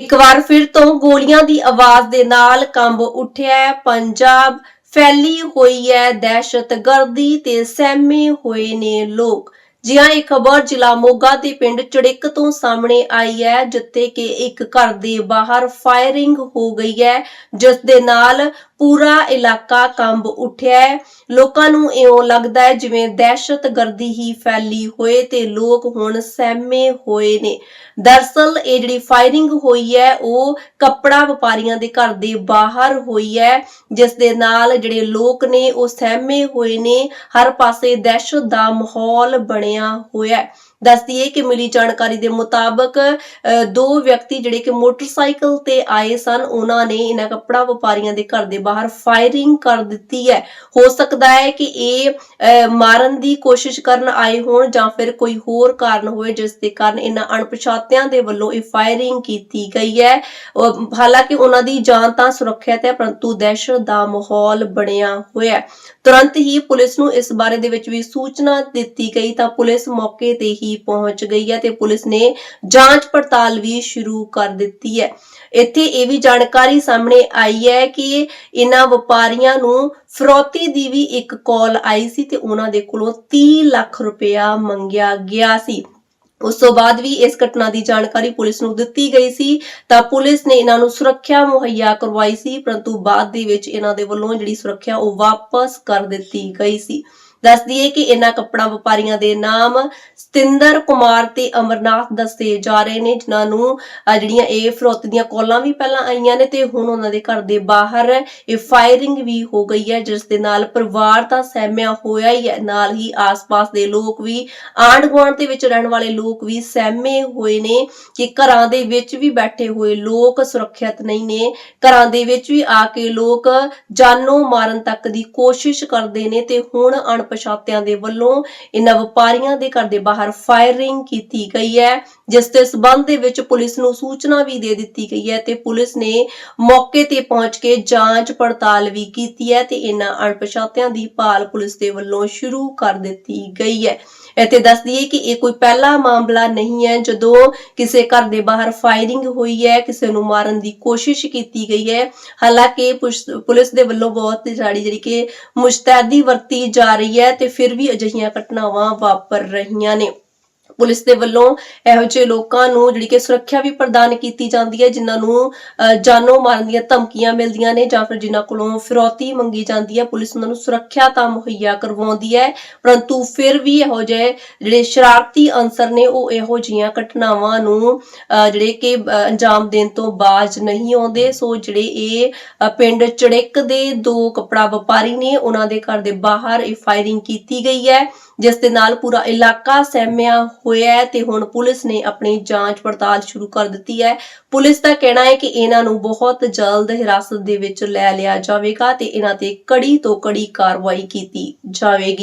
ਇੱਕ ਵਾਰ ਫਿਰ ਤੋਂ ਗੋਲੀਆਂ ਦੀ ਆਵਾਜ਼ ਦੇ ਨਾਲ ਕੰਬ ਉੱਠਿਆ ਹੈ। ਪੰਜਾਬ ਫੈਲੀ ਹੋਈ ਹੈ ਦਹਿਸ਼ਤਗਰਦੀ ਤੇ ਸਹਿਮੇ ਹੋਏ ਨੇ ਲੋਕ। ਜੀ ਹਾਂ ਇਹ ਖਬਰ ਜ਼ਿਲ੍ਹਾ ਮੋਗਾ ਦੇ ਪਿੰਡ ਚੜਿੱਕ ਤੋਂ ਸਾਹਮਣੇ ਆਈ ਹੈ, ਜਿੱਥੇ ਕਿ ਇੱਕ ਘਰ ਦੇ ਬਾਹਰ ਫਾਇਰਿੰਗ ਹੋ ਗਈ ਹੈ, ਜਿਸ ਦੇ ਨਾਲ ਪੂਰਾ ਇਲਾਕਾ ਕੰਬ ਉੱਠਿਆ ਹੈ। ਲੋਕਾਂ ਨੂੰ ਇਉਂ ਲੱਗਦਾ ਹੈ ਜਿਵੇਂ ਦਹਿਸ਼ਤਗਰਦੀ ਹੀ ਫੈਲੀ ਹੋਏ ਤੇ ਲੋਕ ਹੁਣ ਸਹਿਮੇ ਹੋਏ ਨੇ। ਦਰਸਲ ਇਹ ਜਿਹੜੀ ਫਾਇਰਿੰਗ ਹੋਈ ਹੈ, ਉਹ ਕੱਪੜਾ ਵਪਾਰੀਆਂ ਦੇ ਘਰ ਦੇ ਬਾਹਰ ਹੋਈ ਹੈ, ਜਿਸ ਦੇ ਨਾਲ ਜਿਹੜੇ ਲੋਕ ਨੇ ਉਹ ਸਹਿਮੇ ਹੋਏ ਨੇ। ਹਰ ਪਾਸੇ ਦਹਿਸ਼ਤ ਦਾ ਮਾਹੌਲ ਬਣਿਆ ਹੋਇਆ ਹੈ। ਦੱਸ ਦਈਏ ਕਿ ਮਿਲੀ ਜਾਣਕਾਰੀ ਦੇ ਮੁਤਾਬਕ ਦੋ ਵਿਅਕਤੀ ਜਿਹੜੇ ਕਿ ਮੋਟਰਸਾਈਕਲ ਤੇ ਆਏ ਸਨ, ਉਹਨਾਂ ਨੇ ਇਹਨਾਂ ਕੱਪੜਾ ਵਪਾਰੀਆਂ ਦੇ ਘਰ ਦੇ ਬਾਹਰ ਫਾਇਰਿੰਗ ਕਰ ਦਿੱਤੀ ਹੈ। ਹੋ ਸਕਦਾ ਹੈ ਕਿ ਇਹ ਮਾਰਨ ਦੀ ਕੋਸ਼ਿਸ਼ ਕਰਨ ਆਏ ਹੋਣ ਜਾਂ ਫਿਰ ਕੋਈ ਹੋਰ ਕਾਰਨ ਹੋਵੇ ਜਿਸ ਦੇ ਕਾਰਨ ਇਹਨਾਂ ਅਣਪਛਾਤਿਆਂ ਦੇ ਵੱਲੋਂ ਇਹ ਫਾਇਰਿੰਗ ਕੀਤੀ ਗਈ ਹੈ। ਹਾਲਾਂਕਿ ਉਹਨਾਂ ਦੀ ਜਾਨ ਤਾਂ ਸੁਰੱਖਿਅਤ ਹੈ, ਪਰੰਤੂ ਦਹਿਸ਼ਤ ਦਾ ਮਾਹੌਲ ਬਣਿਆ ਹੋਇਆ ਹੈ। ਤੁਰੰਤ ਹੀ ਪੁਲਿਸ ਨੂੰ ਇਸ ਬਾਰੇ ਦੇ ਵਿੱਚ ਵੀ ਸੂਚਨਾ ਦਿੱਤੀ ਗਈ, ਤਾਂ ਪੁਲਿਸ ਮੌਕੇ ਤੇ ਹੀ ਪਹੁੰਚ ਗਈ ਹੈ ਤੇ ਪੁਲਿਸ ਨੇ ਜਾਂਚ ਪੜਤਾਲ ਵੀ ਸ਼ੁਰੂ ਕਰ ਦਿੱਤੀ ਹੈ। ਇੱਥੇ ਇਹ ਵੀ ਜਾਣਕਾਰੀ ਸਾਹਮਣੇ ਆਈ ਹੈ ਕਿ ਇਹਨਾਂ ਵਪਾਰੀਆਂ ਨੂੰ ਫਰੋਤੀ ਦੀ ਵੀ ਇੱਕ ਕਾਲ ਆਈ ਸੀ ਤੇ ਉਹਨਾਂ ਦੇ ਕੋਲੋਂ 30 ਲੱਖ ਰੁਪਇਆ ਮੰਗਿਆ ਗਿਆ ਸੀ। ਉਸ ਤੋਂ ਬਾਅਦ ਵੀ ਇਸ ਘਟਨਾ ਦੀ ਜਾਣਕਾਰੀ ਪੁਲਿਸ ਨੂੰ ਦਿੱਤੀ ਗਈ ਸੀ ਤਾਂ ਪੁਲਿਸ ਨੇ ਇਹਨਾਂ ਨੂੰ ਸੁਰੱਖਿਆ ਮੁਹੱਈਆ ਕਰਵਾਈ ਸੀ, ਪਰੰਤੂ ਬਾਅਦ ਦੇ ਵਿੱਚ ਇਹਨਾਂ ਦੇ ਵੱਲੋਂ ਜਿਹੜੀ ਸੁਰੱਖਿਆ ਉਹ ਵਾਪਸ ਕਰ ਦਿੱਤੀ ਗਈ ਸੀ। ਦੱਸ ਦਈਏ ਕਿ ਇਹਨਾਂ ਕੱਪੜਾ ਵਪਾਰੀਆਂ ਦੇ ਨਾਮ ਸਤਿੰਦਰ ਕੁਮਾਰ ਤੇ ਅਮਰਨਾਥ ਦੱਸੇ ਜਾ ਰਹੇ ਨੇ, ਜਿਨ੍ਹਾਂ ਨੂੰ ਜਿਹੜੀਆਂ ਇਹ ਫਰੋਤ ਦੀਆਂ ਕਾਲਾਂ ਵੀ ਪਹਿਲਾਂ ਆਈਆਂ ਨੇ ਤੇ ਹੁਣ ਉਹਨਾਂ ਦੇ ਘਰ ਦੇ ਬਾਹਰ ਇਹ ਫਾਇਰਿੰਗ ਵੀ ਹੋ ਗਈ ਹੈ, ਜਿਸ ਦੇ ਨਾਲ ਪਰਿਵਾਰ ਤਾਂ ਸਹਿਮਿਆ ਹੋਇਆ ਹੀ ਹੈ। ਨਾਲ ਹੀ ਆਸ-ਪਾਸ ਦੇ ਲੋਕ ਵੀ ਆਂਢ ਗੁਆਂਢ ਦੇ ਵਿੱਚ ਰਹਿਣ ਵਾਲੇ ਲੋਕ ਵੀ ਸਹਿਮੇ ਹੋਏ ਨੇ ਕਿ ਘਰਾਂ ਦੇ ਵਿੱਚ ਵੀ ਬੈਠੇ ਹੋਏ ਲੋਕ ਸੁਰੱਖਿਅਤ ਨਹੀਂ ਨੇ। ਘਰਾਂ ਦੇ ਵਿੱਚ ਵੀ ਆ ਕੇ ਲੋਕ ਜਾਨੋਂ ਮਾਰਨ ਤੱਕ ਦੀ ਕੋਸ਼ਿਸ਼ ਕਰਦੇ ਨੇ ਤੇ ਹੁਣ ਅਣਪਛਾਤਿਆਂ ਦੇ ਵੱਲੋਂ ਇਹਨਾਂ ਵਪਾਰੀਆਂ ਦੇ ਘਰ ਦੇ ਬਾਹਰ ਫਾਇਰਿੰਗ ਕੀਤੀ ਗਈ ਹੈ, ਜਿਸ ਦੇ ਸਬੰਧ ਦੇ ਵਿੱਚ ਪੁਲਿਸ ਨੂੰ ਸੂਚਨਾ ਵੀ ਦੇ ਦਿੱਤੀ ਗਈ ਹੈ ਤੇ ਪੁਲਿਸ ਨੇ ਮੌਕੇ ਤੇ ਪਹੁੰਚ ਕੇ ਜਾਂਚ ਪੜਤਾਲ ਵੀ ਕੀਤੀ ਹੈ ਤੇ ਇਹਨਾਂ ਅਣਪਛਾਤਿਆਂ ਦੀ ਭਾਲ ਪੁਲਿਸ ਦੇ ਵੱਲੋਂ ਸ਼ੁਰੂ ਕਰ ਦਿੱਤੀ ਗਈ ਹੈ। ਇੱਥੇ ਦੱਸ ਦਈਏ ਕਿ ਇਹ ਕੋਈ ਪਹਿਲਾ ਮਾਮਲਾ ਨਹੀਂ ਹੈ ਜਦੋਂ ਕਿਸੇ ਘਰ ਦੇ ਬਾਹਰ ਫਾਇਰਿੰਗ ਹੋਈ ਹੈ, ਕਿਸੇ ਨੂੰ ਮਾਰਨ ਦੀ ਕੋਸ਼ਿਸ਼ ਕੀਤੀ ਗਈ ਹੈ। ਹਾਲਾਂਕਿ ਪੁਸ਼- ਪੁਲਿਸ ਦੇ ਵੱਲੋਂ ਬਹੁਤ ਸਾਰੀ ਜਿਹੜੀ ਕਿ ਮੁਸ਼ਤੈਦੀ ਵਰਤੀ ਜਾ ਰਹੀ ਹੈ ਤੇ ਫਿਰ ਵੀ ਅਜਿਹੀਆਂ ਘਟਨਾਵਾਂ ਵਾਪਰ ਰਹੀਆਂ ਨੇ। ਪੁਲਿਸ ਦੇ ਵੱਲੋਂ ਇਹੋ ਜਿਹੇ ਲੋਕਾਂ ਨੂੰ ਜਿਹੜੀ ਕਿ ਸੁਰੱਖਿਆ ਵੀ ਪ੍ਰਦਾਨ ਕੀਤੀ ਜਾਂਦੀ ਹੈ, ਜਿਨ੍ਹਾਂ ਨੂੰ ਜਾਨੋਂ ਮਾਰਨ ਦੀਆਂ ਧਮਕੀਆਂ ਮਿਲਦੀਆਂ ਨੇ ਜਾਂ ਫਿਰ ਜਿਨ੍ਹਾਂ ਕੋਲੋਂ ਫਿਰੌਤੀ ਮੰਗੀ ਜਾਂਦੀ ਹੈ, ਪੁਲਿਸ ਉਹਨਾਂ ਨੂੰ ਸੁਰੱਖਿਆ ਤਾਂ ਮੁਹੱਈਆ ਕਰਵਾਉਂਦੀ ਹੈ, ਪਰੰਤੂ ਫਿਰ ਵੀ ਇਹੋ ਜਿਹੇ ਜਿਹੜੇ ਸ਼ਰਾਰਤੀ ਅੰਸਰ ਨੇ, ਉਹ ਇਹੋ ਜਿਹੀਆਂ ਘਟਨਾਵਾਂ ਨੂੰ ਜਿਹੜੇ ਕਿ ਅੰਜਾਮ ਦੇਣ ਤੋਂ ਬਾਜ ਨਹੀਂ ਆਉਂਦੇ। ਸੋ ਜਿਹੜੇ ਇਹ ਪਿੰਡ ਚੜਿੱਕ ਦੇ ਦੋ ਕਪੜਾ ਵਪਾਰੀ ਨੇ, ਉਹਨਾਂ ਦੇ ਘਰ ਦੇ ਬਾਹਰ ਇਹ ਫਾਇਰਿੰਗ ਕੀਤੀ ਗਈ ਹੈ, ਜਿਸ ਦੇ ਨਾਲ ਪੂਰਾ ਇਲਾਕਾ ਸਹਿਮਿਆ ਹੋਇਆ ਹੈ ਤੇ ਹੁਣ ਪੁਲਿਸ ਨੇ ਆਪਣੀ ਜਾਂਚ ਪੜਤਾਲ ਸ਼ੁਰੂ ਕਰ ਦਿੱਤੀ ਹੈ। ਪੁਲਿਸ ਦਾ ਕਹਿਣਾ ਹੈ ਕਿ ਇਹਨਾਂ ਨੂੰ ਬਹੁਤ ਜਲਦ ਹਿਰਾਸਤ ਦੇ ਵਿੱਚ ਲੈ ਲਿਆ ਜਾਵੇਗਾ ਤੇ ਇਹਨਾਂ ਤੇ ਕੜੀ ਤੋਂ ਕੜੀ ਕਾਰਵਾਈ ਕੀਤੀ ਜਾਵੇਗੀ।